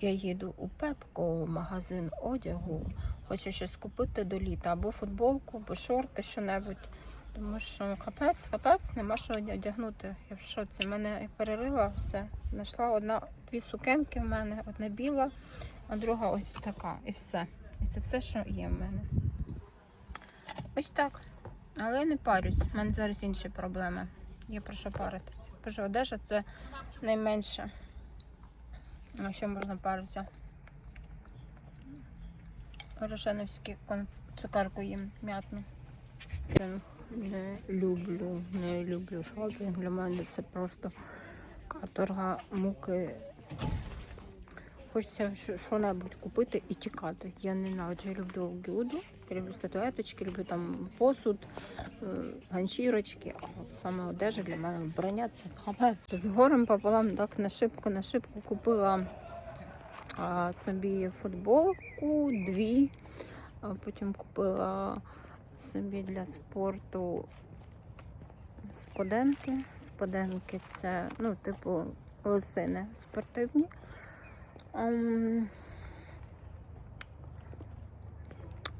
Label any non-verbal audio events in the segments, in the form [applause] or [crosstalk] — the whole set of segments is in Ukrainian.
Я їду у Пепко, магазин одягу. Хочу щось купити до літа, або футболку, або шорти, що-небудь. Тому що капець, капець, нема що одягнути. Я в шоці. Мене перерила все. Знайшла одна, дві сукенки в мене, одна біла, а друга ось така. І все. І це все, що є в мене. Ось так. Але я не парюсь. У мене зараз інші проблеми. Є про що паритися. Боже, одежа це найменше. На що можна паритися? Порошеновський кон... цукерку їм м'ятну. Не люблю, не люблю шопінг. Для мене це просто каторга муки. Хочеться що- що-небудь купити і тікати. Я ненавиджу, я люблю гюду, люблю статуеточки, люблю там посуд, е, ганчірочки. Саме одежа для мене вбрання це хапець. З горем пополам так на шибку, на шибку купила а, собі футболку, дві. А потім купила собі для спорту споденки. Споденки це, ну, типу, лисини спортивні.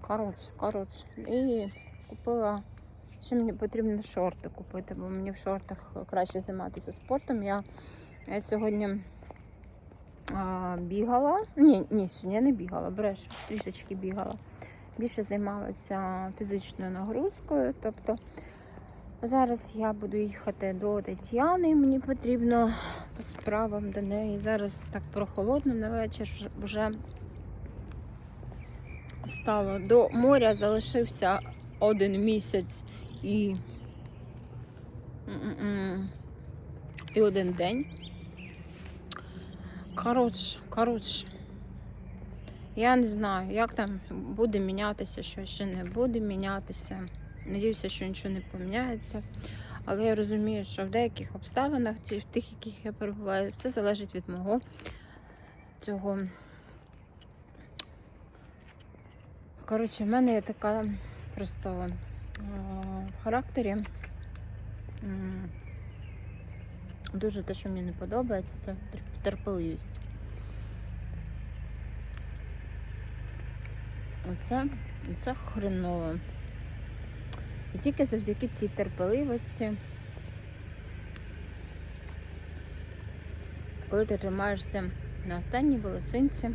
Коротше, коротше. І купила. Ще мені потрібно шорти купити, бо мені в шортах краще займатися спортом. Я, я сьогодні а, бігала. Ні, ні, сьогодні я не бігала, брешу, трішечки бігала. Більше займалася фізичною нагрузкою. Тобто зараз я буду їхати до Тетяни, мені потрібно по справам до неї. Зараз так прохолодно на вечір вже- стало. До моря залишився один місяць і, і один день. Коротше, коротше. Я не знаю, як там буде мінятися, що ще не буде мінятися. Надіюся, що нічого не поміняється. Але я розумію, що в деяких обставинах, в тих, яких я перебуваю, все залежить від мого цього. Коротше, в мене є така просто е, в характері. Дуже те, що мені не подобається, це терпеливість. Оце, це хреново. І тільки завдяки цій терпеливості, коли ти тримаєшся на останній волосинці,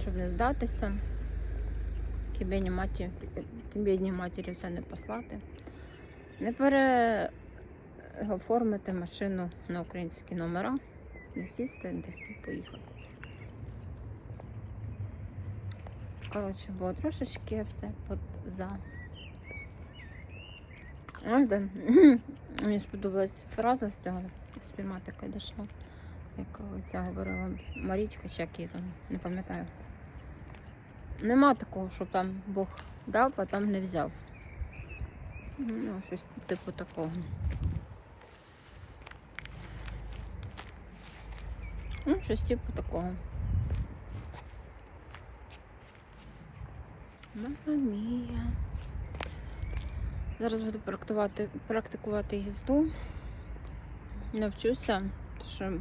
щоб не здатися, бідній матері, матері все не послати, не переоформити машину на українські номера, не сісти, десь не поїхати. Коротше, бо трошечки все под за. Знаєте, [clears throat] мені сподобалась фраза з цього спіймати кайдаша, як ця говорила Марічка, чи як її там, не пам'ятаю. Нема такого, що там Бог дав, а там не взяв. Ну, щось типу такого. Ну, щось типу такого. Мама мія. Зараз буду практикувати, практикувати їзду. Навчуся, тому що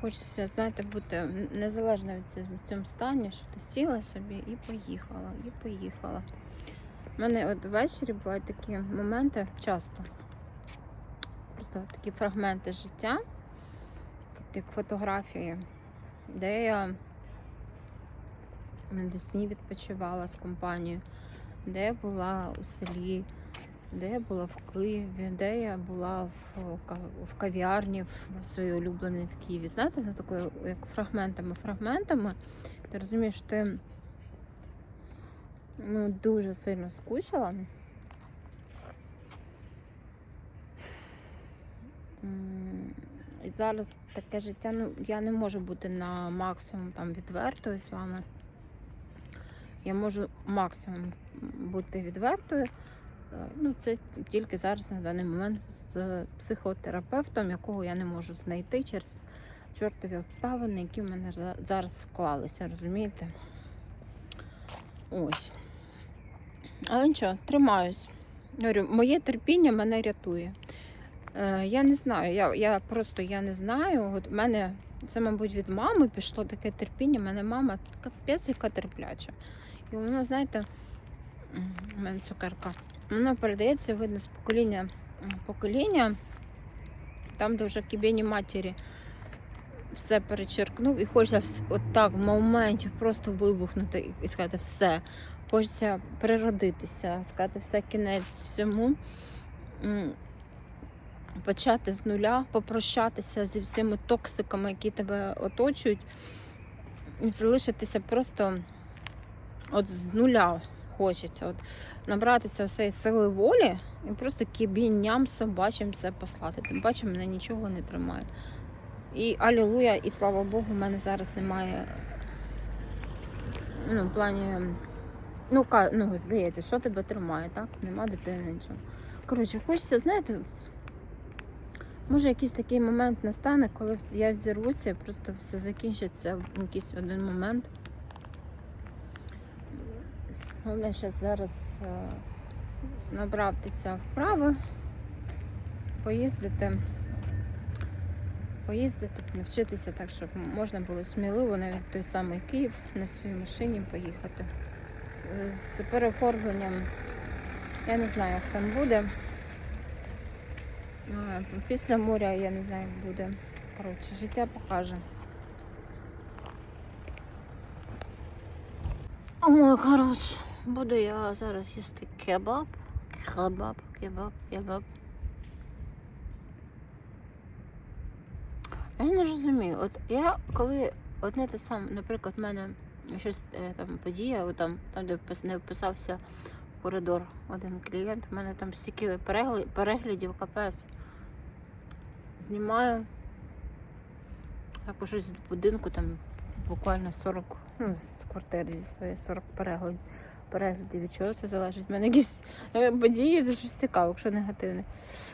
хочеться, знаєте, бути незалежно від цього- стані, що ти сіла собі і поїхала, і поїхала. У мене от ввечері бувають такі моменти часто. Просто такі фрагменти життя, як фотографії, де я на Десні відпочивала з компанією, де я була у селі, де я була в Києві, де я була в, в кав'ярні в своїй улюбленій в Києві. Знаєте, ну, такою, як фрагментами, фрагментами. Ти розумієш, ти ну, дуже сильно скучила. І зараз таке життя, ну, я не можу бути на максимум там відвертою з вами. Я можу максимум бути відвертою. Е, Ну, це тільки зараз на даний момент з психотерапевтом, якого я не можу знайти через чортові обставини, які в мене зараз склалися, розумієте? Ось. Але нічого, тримаюсь. Говорю, моє терпіння мене рятує. Е, я не знаю, я, я просто я не знаю. От мене це, мабуть, від мами пішло таке терпіння. У мене мама капець яка терпляча. І воно, знаєте, у мене цукерка. Воно передається, видно, з покоління в покоління, там, де вже кібені матері все перечеркнув, і хочеться вс- от так в моменті просто вибухнути і сказати все. Хочеться переродитися, сказати все кінець всьому. Почати з нуля, попрощатися зі всіми токсиками, які тебе оточують, і залишитися просто от з нуля хочеться. От набратися всієї сили волі і просто кібінням собачим це послати. Тим паче мене нічого не тримає. І алілуя, і слава Богу, в мене зараз немає. Ну, в плані. Ну, ну, здається, що тебе тримає, так? Нема дитини, нічого. Коротше, хочеться, знаєте, може якийсь такий момент настане, коли я взірвуся, просто все закінчиться в якийсь один момент. Головне ще зараз е, набратися вправи, поїздити, поїздити, навчитися так, щоб можна було сміливо навіть той самий Київ на своїй машині поїхати. З, переоформленням я не знаю, як там буде. Після моря я не знаю, як буде. Коротше, життя покаже. Ой, коротше, буду я зараз їсти кебаб. Кебаб, кебаб, кебаб. Я не розумію. От я коли одне те саме, наприклад, в мене щось е, там подія, там, там де не вписався коридор один клієнт, у мене там стільки переглядів капець. Знімаю. Також з будинку там буквально 40, ну, з квартири зі своєї 40 переглядів. Переглядів від чого це залежить. У мене якісь е, події, це щось цікаве, якщо негативне.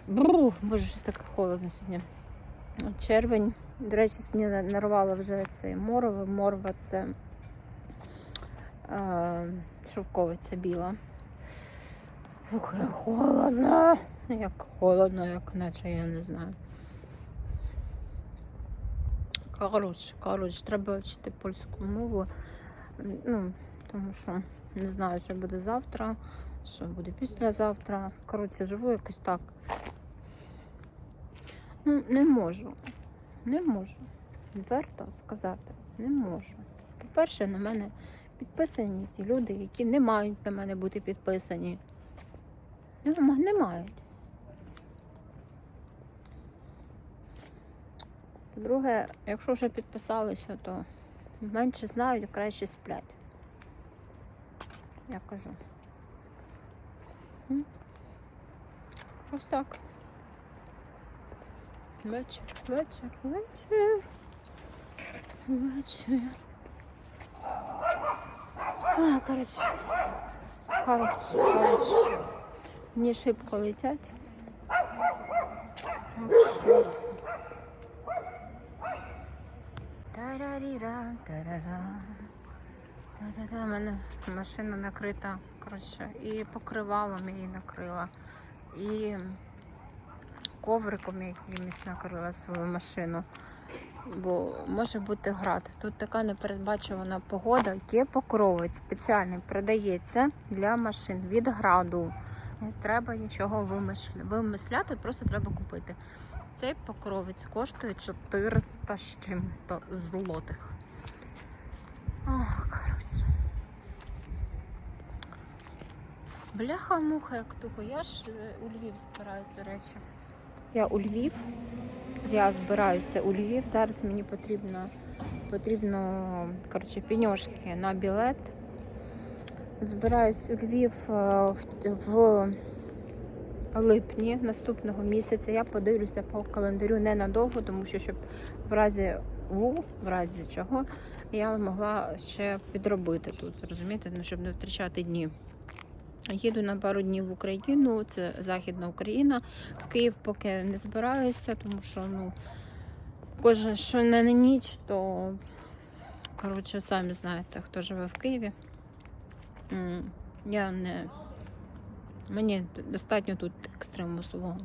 Бру, боже, щось таке холодно сьогодні. Червень. До речі, сьогодні нарвала вже цей морова. Морва це е, шовковиця біла. Слухай, холодно. Як холодно, як наче я не знаю. Коротше, коротше, треба вчити польську мову. Ну, тому що не знаю, що буде завтра, що буде післязавтра. Коротше, живу якось так. Ну, не можу. Не можу. Відверто сказати, не можу. По-перше, на мене підписані ті люди, які не мають на мене бути підписані. Нема- Не мають. По-друге, якщо вже підписалися, то менше знають, краще сплять. Я кажу. М? Ось так. Вечір, вечір, вечір. Вечір. А, коротше. Коротше, коротше. Мені шибко летять. Так що Тараріра, тарара. У мене машина накрита, коротше, і покривалом її накрила, і ковриком якимось накрила свою машину. Бо може бути град. Тут така непередбачувана погода. Є покровець спеціальний продається для машин від граду. Не треба нічого вимисляти, просто треба купити. Цей покровець коштує 400 з чим-то злотих. Ох, Бляха-муха, як тухо. Я ж е, у Львів збираюсь, до речі. Я у Львів. Я збираюся у Львів. Зараз мені потрібно, потрібно коротше, пеньошки на білет. Збираюсь у Львів е, в, в липні наступного місяця. Я подивлюся по календарю ненадовго, тому що щоб в разі ву, в разі чого, я могла ще підробити тут, розумієте, ну, щоб не втрачати дні. Їду на пару днів в Україну, це Західна Україна. В Київ поки не збираюся, тому що ну, кожен, що в мене ніч, то коротше, самі знаєте, хто живе в Києві. Я не. Мені достатньо тут екстриму свого.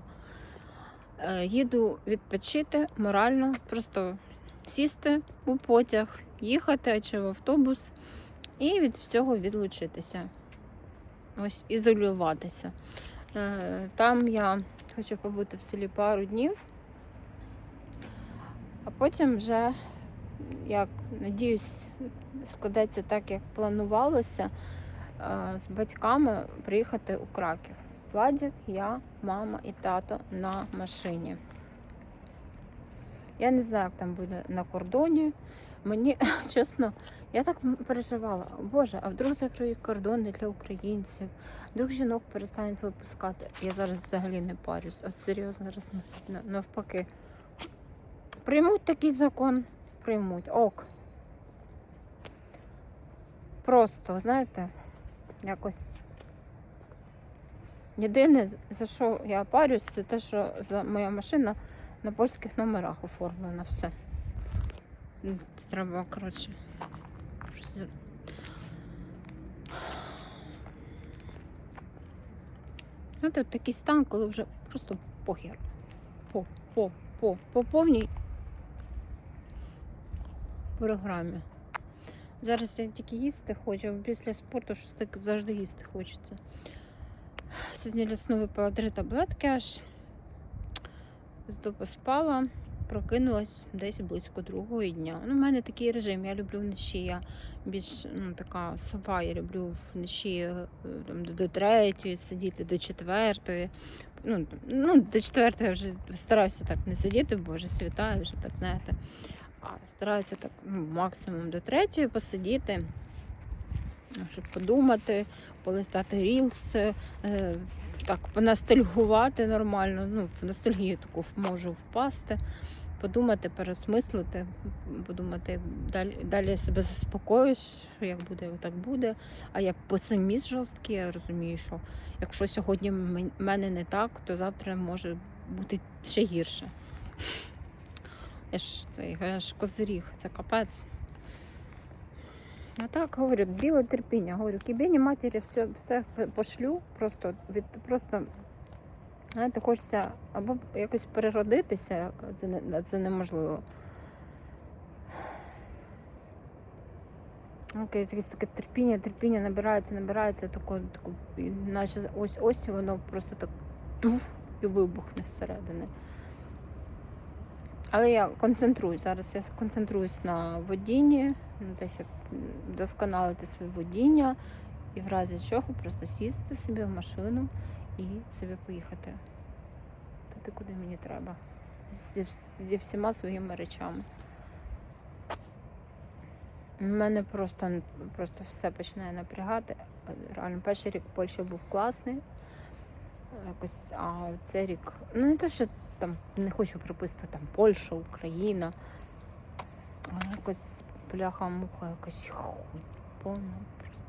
Е, Їду відпочити морально, просто сісти у потяг, їхати чи в автобус і від всього відлучитися. Ось ізолюватися. Е, Там я хочу побути в селі пару днів, а потім вже, як надіюсь, складеться так, як планувалося, е, з батьками приїхати у Краків. Владик, я, мама і тато на машині. Я не знаю, як там буде на кордоні. Мені [laughs] чесно, я так переживала. Боже, а вдруг закриють кордони для українців, вдруг жінок перестануть випускати. Я зараз взагалі не парюсь. От серйозно навпаки. Приймуть такий закон, приймуть. Ок. Просто, знаєте, якось. Єдине, за що я парюсь, це те, що моя машина на польських номерах оформлена все. Треба, коротше. Знаєте, от такий стан, коли вже просто похер. По, по, по, по повній програмі. Зараз я тільки їсти хочу, а після спорту щось так завжди їсти хочеться. Сьогодні лісну випила три таблетки аж. Зато поспала, прокинулась десь близько другої дня. Ну, у мене такий режим, я люблю вночі. Я більш ну, така сова, я люблю вночі е, там, до- третьої сидіти, до четвертої. Ну, ну, до четвертої я вже стараюся так не сидіти, бо вже світає, вже так, знаєте. А стараюся так ну, максимум до третьої посидіти, щоб подумати, полистати рілс, е, так, понастальгувати нормально. Ну, в ностальгію таку можу впасти, подумати, переосмислити, подумати, далі, далі себе заспокоюсь, що як буде, так буде. А я песиміст жорсткий, я розумію, що якщо сьогодні мене не так, то завтра може бути ще гірше. Я ж це я ж козиріг, це капець. А так говорю, біле терпіння. Говорю, кібені матері все, все пошлю, просто від просто знаєте, хочеться або якось переродитися, це не це неможливо. Окей, якесь таке терпіння, терпіння набирається, набирається, тако, тако, і наче ось ось воно просто так туф і вибухне зсередини. Але я концентруюсь. Зараз я концентруюсь на водінні, на те, щоб досконалити своє водіння і в разі чого просто сісти собі в машину і собі поїхати туди, куди мені треба. Зі, зі всіма своїми речами. У мене просто, просто все починає напрягати. Реально, перший рік в Польщі був класний. Якось, а цей рік, ну не те, що там не хочу приписати там Польща, Україна. Якось бляха муха, якась хуй повна просто.